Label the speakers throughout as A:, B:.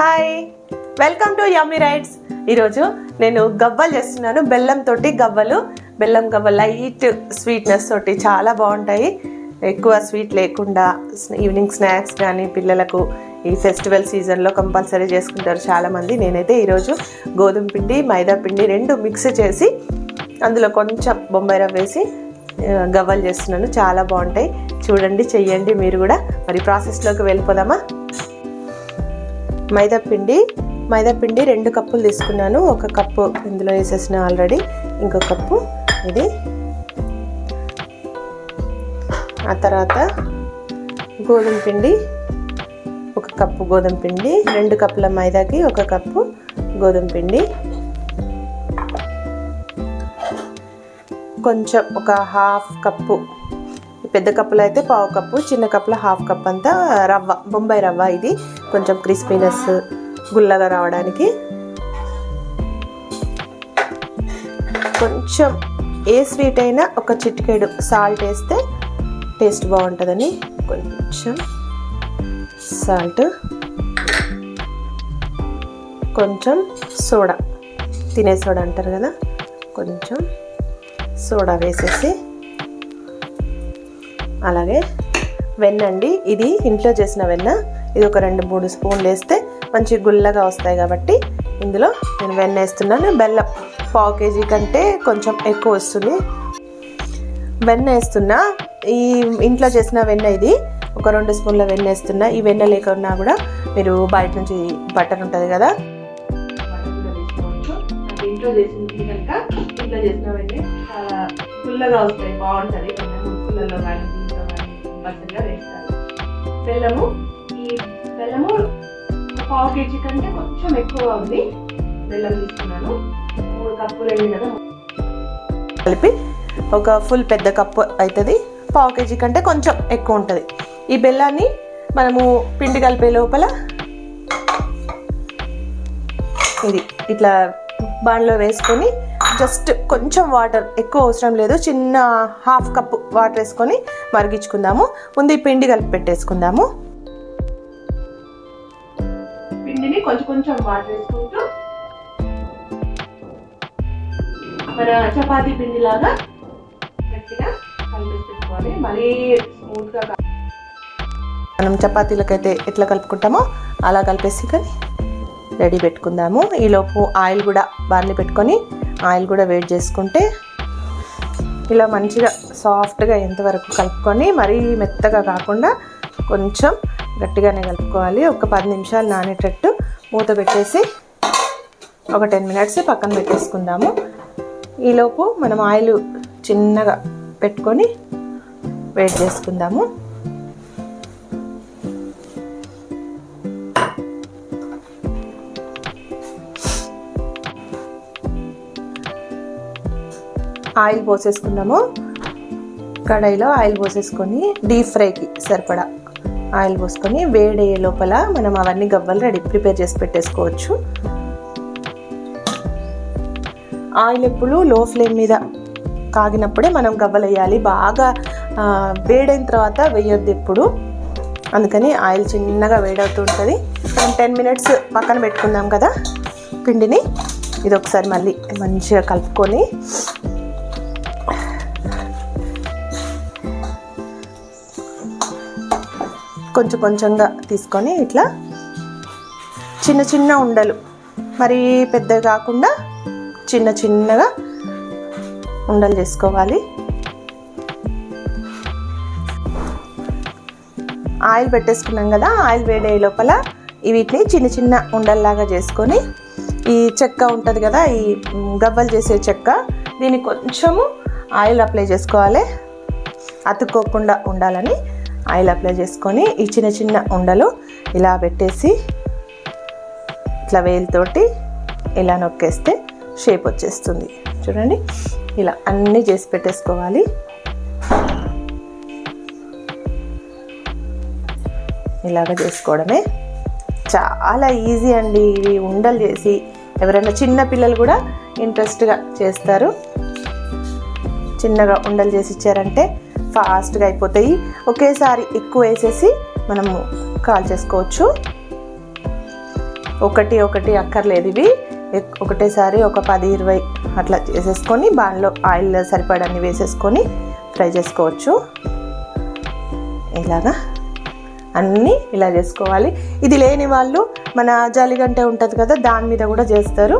A: Hi welcome to yummy rides ఈరోజు నేను గవ్వలు చేస్తున్నాను. బెల్లం తోటి గవ్వలు. బెల్లం గవ్వ లైట్ స్వీట్నెస్ తోటి చాలా బాగుంటాయి. ఎక్కువ స్వీట్ లేకుండా ఈవినింగ్ స్నాక్స్ కానీ పిల్లలకు ఈ ఫెస్టివల్ సీజన్లో కంపల్సరీ చేసుకుంటారు చాలామంది. నేనైతే ఈరోజు గోధుమ పిండి మైదా పిండి రెండు మిక్స్ చేసి అందులో కొంచెం బొంబాయి రవ్వ వేసి గవ్వలు చేస్తున్నాను. చాలా బాగుంటాయి. చూడండి చెయ్యండి మీరు కూడా. మరి ప్రాసెస్లోకి వెళ్ళిపోదామా? మైదాపిండి మైదాపిండి రెండు కప్పులు తీసుకున్నాను. ఒక కప్పు ఇందులో వేసేసిన ఆల్రెడీ. ఇంకో కప్పు ఇది. ఆ తర్వాత గోధుమ పిండి ఒక కప్పు గోధుమ పిండి రెండు కప్పుల మైదాకి ఒక కప్పు గోధుమ పిండి. కొంచెం ఒక హాఫ్ కప్పు పెద్ద కప్పులో అయితే పావు కప్పు చిన్న కప్పులో హాఫ్ కప్ అంతా రవ్వ బొంబాయి రవ్వ ఇది. కొంచెం క్రిస్పీనెస్ గుల్లగా రావడానికి. కొంచెం ఏ స్వీట్ అయినా ఒక చిటికెడు సాల్ట్ వేస్తే టేస్ట్ బాగుంటుందని. కొంచెం సాల్ట్. కొంచెం సోడా. తినే సోడా అంటారు కదా. కొంచెం సోడా వేసేసి అలాగే వెన్న అండి. ఇది ఇంట్లో చేసిన వెన్న. ఇది ఒక రెండు మూడు స్పూన్లు వేస్తే మంచి గుల్లగా వస్తాయి కాబట్టి ఇందులో నేను వెన్న వేస్తున్నాను. బెల్లం పావు కేజీ కంటే కొంచెం ఎక్కువ వస్తుంది. వెన్న వేస్తున్నా. ఈ ఇంట్లో చేసిన వెన్న ఇది ఒక రెండు స్పూన్ల వెన్న వేస్తున్నా. ఈ వెన్న లేకున్నా కూడా మీరు బయట నుంచి బటర్ ఉంటుంది కదా. ఇంట్లో చేసింది కనుక ఇంట్లో చేసిన వెన్న చాలా గుల్లగా వస్తాయి బాగుంటుంది. ముక్కులలో కానీ దీంట్లో కానీ వేస్తారు. బెల్లము ఈ బెల్లము పావు కేజీ కంటే కొంచెం ఎక్కువ ఉంది. బెల్లం తీసుకున్నాను. మూడు కప్పులు వెళ్ళిన కలిపి ఒక ఫుల్ పెద్ద కప్పు అవుతుంది పావు కేజీ కంటే కొంచెం ఎక్కువ ఉంటుంది. ఈ బెల్లాన్ని మనము పిండి కలిపే లోపల ఇది ఇట్లా బాణలో వేసుకొని జస్ట్ కొంచెం వాటర్ ఎక్కువ అవసరం లేదు. చిన్న హాఫ్ కప్ వాటర్ వేసుకొని మరిగించుకుందాము. ముందు ఈ పిండి కలిపి పెట్టేసుకుందాము. పిండిని కొంచెం కొంచెం వాటర్ వేసుకుంటూ మన చపాతీ పిండి లాగా గట్టిగా కలిపేసి పెట్టుకోవాలి మరీ స్మూత్గా కా- మనం చపాతీలకైతే ఎట్లా కలుపుకుంటామో అలా కలిపేసి కానీ రెడీ పెట్టుకుందాము. ఈలోపు ఆయిల్ కూడా బార్లీ పెట్టుకొని ఆయిల్ కూడా వేడి చేసుకుంటే ఇలా మంచిగా సాఫ్ట్గా ఎంతవరకు కలుపుకొని మరీ మెత్తగా కాకుండా కొంచెం గట్టిగానే కలుపుకోవాలి. ఒక పది నిమిషాలు నానేటట్టు మూత పెట్టేసి ఒక టెన్ మినిట్స్ పక్కన పెట్టేసుకుందాము. ఈలోపు మనం ఆయిల్ చిన్నగా పెట్టుకొని వేడి చేసుకుందాము. ఆయిల్ పోసేసుకున్నాము. కడాయిలో ఆయిల్ పోసేసుకొని డీప్ ఫ్రైకి సరిపడా ఆయిల్ పోసుకొని వేడయ్యే లోపల మనం అవన్నీ గవ్వలు రెడీ ప్రిపేర్ చేసి పెట్టేసుకోవచ్చు. ఆయిల్ ఎప్పుడు లో ఫ్లేమ్ మీద కాగినప్పుడే మనం గవ్వలు వేయాలి. బాగా వేడైన తర్వాత వేయొద్దు ఎప్పుడు. అందుకని ఆయిల్ చిన్నగా వేడవుతూ ఉంటుంది. మనం టెన్ మినిట్స్ పక్కన పెట్టుకుందాం కదా పిండిని. ఇది ఒకసారి మళ్ళీ మంచిగా కలుపుకొని కొంచెం కొంచెంగా తీసుకొని ఇట్లా చిన్న చిన్న ఉండలు. మరి పెద్ద కాకుండా చిన్న చిన్నగా ఉండలు చేసుకోవాలి. ఆయిల్ పెట్టేసుకున్నాం కదా ఆయిల్ వేడే లోపల వీటిని చిన్న చిన్న ఉండల్లాగా చేసుకొని ఈ చెక్క ఉంటుంది కదా ఈ గవ్వలు చేసే చెక్క దీన్ని కొంచెము ఆయిల్ అప్లై చేసుకోవాలి. అతుక్కోకుండా ఉండాలని ఆయిల్ అప్లై చేసుకొని ఈ చిన్న చిన్న ఉండలు ఇలా పెట్టేసి ఇట్లా వేలుతోటి ఇలా నొక్కేస్తే షేప్ వచ్చేస్తుంది. చూడండి ఇలా అన్నీ చేసి పెట్టేసుకోవాలి. ఇలాగ చేసుకోవడమే చాలా ఈజీ అండి. ఇవి ఉండలు చేసి ఎవరైనా చిన్న పిల్లలు కూడా ఇంట్రెస్ట్గా చేస్తారు. చిన్నగా ఉండలు చేసి ఇచ్చారంటే ఫాస్ట్గా అయిపోతాయి. ఒకేసారి ఎక్కువ వేసేసి మనము కాల్ చేసుకోవచ్చు. ఒకటి ఒకటి అక్కర్లేదు ఇవి. ఒకటేసారి ఒక పది ఇరవై అట్లా చేసేసుకొని బాణలో ఆయిల్ సరిపడాన్ని వేసేసుకొని ఫ్రై చేసుకోవచ్చు. ఇలాగా అన్నీ ఇలా చేసుకోవాలి. ఇది లేని వాళ్ళు మన జాలిగంటే ఉంటుంది కదా దాని మీద కూడా చేస్తారు.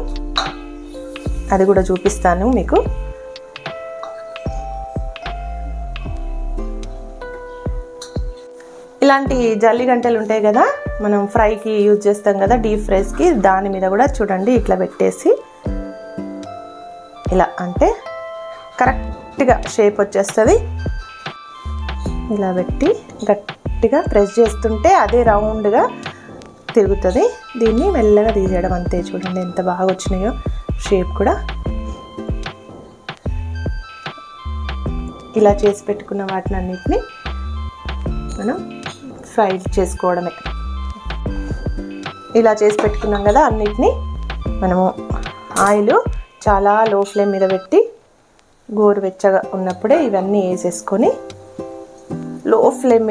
A: అది కూడా చూపిస్తాను మీకు. ఇలాంటి జల్లి గంటలు ఉంటాయి కదా మనం ఫ్రైకి యూజ్ చేస్తాం కదా డీప్ ఫ్రైస్కి దాని మీద కూడా చూడండి ఇట్లా పెట్టేసి ఇలా అంటే కరెక్ట్గా షేప్ వచ్చేస్తుంది. ఇలా పెట్టి గట్టిగా ప్రెస్ చేస్తుంటే అదే రౌండ్గా తిరుగుతుంది. దీన్ని మెల్లగా తీసేయడం అంతే చూడండి ఎంత బాగా వచ్చినాయో షేప్ కూడా. ఇలా చేసి పెట్టుకున్న వాటిని అన్నిటిని మనం ఫ్రై చేసుకోవడమే. ఇలా చేసి పెట్టుకున్నాం కదా అన్నిటిని. మనము ఆయిల్ చాలా లో ఫ్లేమ్ మీద పెట్టి గోరువెచ్చగా ఉన్నప్పుడే ఇవన్నీ వేసేసుకొని లో ఫ్లేమ్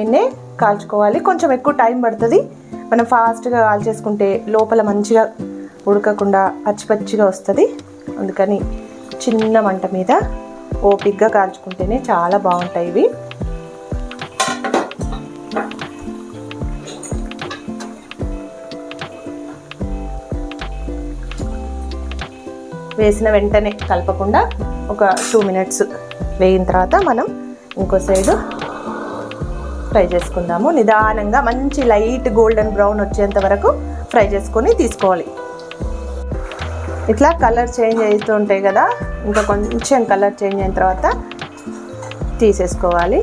A: కాల్చుకోవాలి. కొంచెం ఎక్కువ టైం పడుతుంది. మనం ఫాస్ట్గా కాల్చేసుకుంటే లోపల మంచిగా ఉడకకుండా పచ్చి పచ్చిగా వస్తుంది. అందుకని చిన్న మంట మీద ఓపిక్గా కాల్చుకుంటేనే చాలా బాగుంటాయి ఇవి. వేసిన వెంటనే కలపకుండా ఒక టూ మినిట్స్ వేగిన తర్వాత మనం ఇంకో సైడు ఫ్రై చేసుకుందాము. నిదానంగా మంచి లైట్ గోల్డెన్ బ్రౌన్ వచ్చేంత వరకు ఫ్రై చేసుకొని తీసుకోవాలి. ఇట్లా కలర్ చేంజ్ అవుతూ ఉంటాయి కదా ఇంకా కొంచెం కలర్ చేంజ్ అయిన తర్వాత తీసేసుకోవాలి.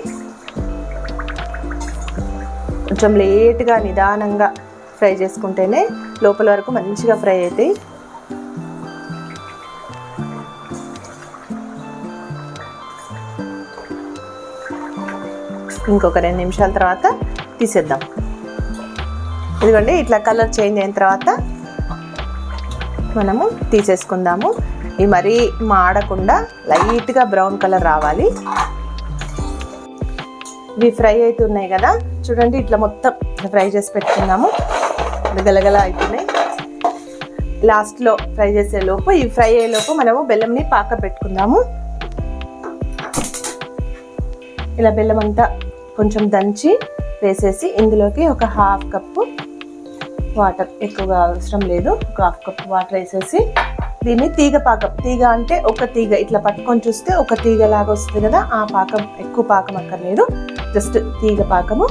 A: కొంచెం లేట్గా నిదానంగా ఫ్రై చేసుకుంటేనే లోపల వరకు మంచిగా ఫ్రై అవుతాయి. ఇంకొక రెండు నిమిషాల తర్వాత తీసేద్దాం. ఇదిగోండి ఇట్లా కలర్ చేంజ్ అయిన తర్వాత మనము తీసేసుకుందాము. ఇవి మరీ మాడకుండా లైట్గా బ్రౌన్ కలర్ రావాలి. ఇవి ఫ్రై అవుతున్నాయి కదా. చూడండి ఇట్లా మొత్తం ఫ్రై చేసి పెట్టుకుందాము. గలగల అవుతున్నాయి. లాస్ట్లో ఫ్రై చేసేలోపు ఈ ఇవి ఫ్రై అయ్యే లోపు మనము బెల్లంని పాక పెట్టుకుందాము ఇలా బెల్లం అంతా కొంచెం దంచి వేసేసి ఇందులోకి ఒక హాఫ్ కప్పు వాటర్ ఎక్కువగా అవసరం లేదు. ఒక హాఫ్ కప్ వాటర్ వేసేసి దీన్ని తీగ పాకం. తీగ అంటే ఒక తీగ. ఇట్లా పట్టుకొని చూస్తే ఒక తీగ లాగా వస్తుంది కదా ఆ పాకం ఎక్కువ పాకం అక్కర్లేదు. జస్ట్ తీగ పాకము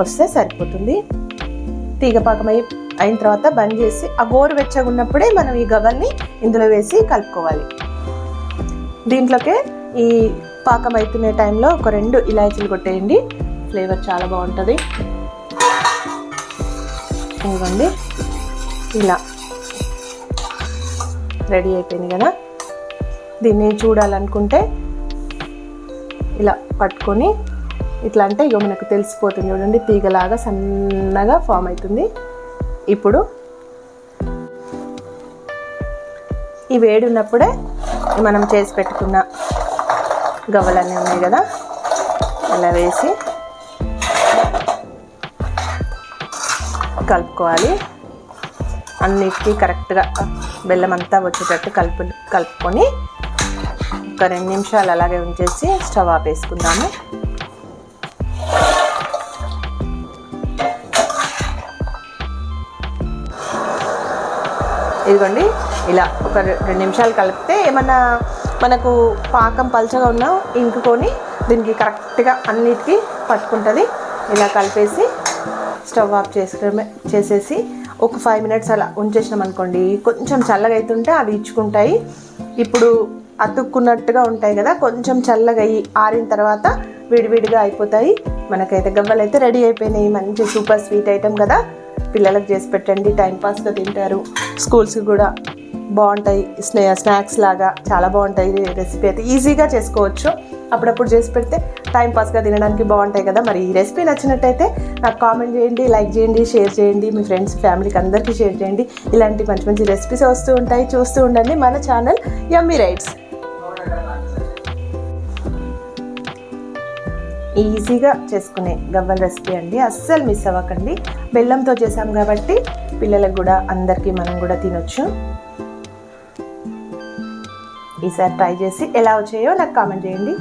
A: వస్తే సరిపోతుంది. తీగ పాకం అయి అయిన తర్వాత బంద్ చేసి ఆ గోరు వెచ్చగా ఉన్నప్పుడే మనం ఈ గవ్వల్ని ఇందులో వేసి కలుపుకోవాలి. దీంట్లోకే ఈ పాకం అవుతున్న టైంలో ఒక రెండు ఇలాచీలు కొట్టేయండి. ఫ్లేవర్ చాలా బాగుంటుంది. ఇవ్వండి ఇలా. రెడీ అయిపోయింది కదా. దీన్ని చూడాలనుకుంటే ఇలా పట్టుకొని ఇట్లా అంటే ఇక మనకు తెలిసిపోతుంది చూడండి తీగలాగా సన్నగా ఫామ్ అవుతుంది. ఇప్పుడు ఈ వేడి ఉన్నప్పుడే మనం చేసి పెట్టుకున్న గవ్వలన్నీ ఉన్నాయి కదా. అలా వేసి కలుపుకోవాలి. అన్నిటికీ కరెక్ట్గా బెల్లం అంతా వచ్చేటట్టు కలుపు కలుపుకొని ఒక రెండు నిమిషాలు అలాగే ఉంచేసి స్టవ్ ఆపేసుకుందాము. ఇదిగోండి ఇలా ఒక రెండు నిమిషాలు కలిపితే ఏమన్నా మనకు పాకం పలచగా ఉన్నా ఇంకుకొని దీనికి కరెక్ట్గా అన్నిటికీ పట్టుకుంటుంది. ఇలా కలిపేసి స్టవ్ ఆఫ్ చేసుకునే చేసేసి ఒక ఫైవ్ మినిట్స్ అలా ఉంచేసినాం అనుకోండి. కొంచెం చల్లగా అవుతుంటే అవి ఇచ్చుకుంటాయి. ఇప్పుడు అతుక్కున్నట్టుగా ఉంటాయి కదా కొంచెం చల్లగా అయ్యి ఆరిన తర్వాత విడివిడిగా అయిపోతాయి. మనకైతే గవ్వలు అయితే రెడీ అయిపోయినాయి. మంచి సూపర్ స్వీట్ ఐటెం కదా. పిల్లలకు చేసి పెట్టండి. టైంపాస్గా తింటారు. స్కూల్స్కి కూడా బాగుంటాయి. స్నే స్నాక్స్ లాగా చాలా బాగుంటాయి. రెసిపీ అయితే ఈజీగా చేసుకోవచ్చు. అప్పుడప్పుడు చేసి పెడితే టైంపాస్గా తినడానికి బాగుంటాయి కదా. మరి ఈ రెసిపీ నచ్చినట్టయితే నాకు కామెంట్ చేయండి లైక్ చేయండి షేర్ చేయండి. మీ ఫ్రెండ్స్ ఫ్యామిలీకి అందరికీ షేర్ చేయండి. ఇలాంటి మంచి మంచి రెసిపీస్ వస్తూ ఉంటాయి. చూస్తూ ఉండండి మన ఛానల్ యమ్మీ రైట్స్ ఈజీగా చేసుకునే గవ్వల రెసిపీ అండి. అస్సలు మిస్ అవ్వకండి. బెల్లంతో చేసాం కాబట్టి పిల్లలకు కూడా అందరికీ మనం కూడా తినొచ్చు. ఈసారి ట్రై చేసి ఎలా వచ్చాయో నాకు కామెంట్ చేయండి.